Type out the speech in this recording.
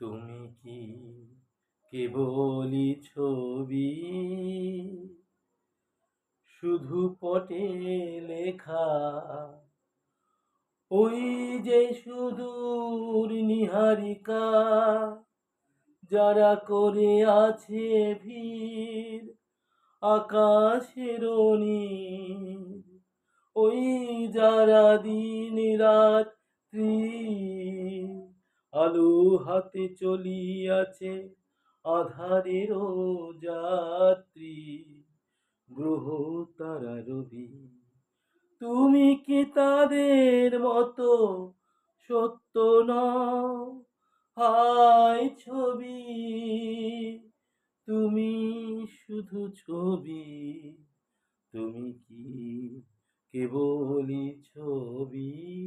তুমি কি কেবলই ছবি? শুধু পটে লেখা। ওই যে সুদূর নিহারিকা, যারা করে আছে ভিড় আকাশের ওই যারা দিন রাত্রি আলো হাতে চলিয়াছে আধারেরও যাত্রী, গ্রহ তারা রবি। তুমি কি তাদের মতো সত্য নও? হায় ছবি, তুমি শুধু ছবি, তুমি কি কেবলই ছবি?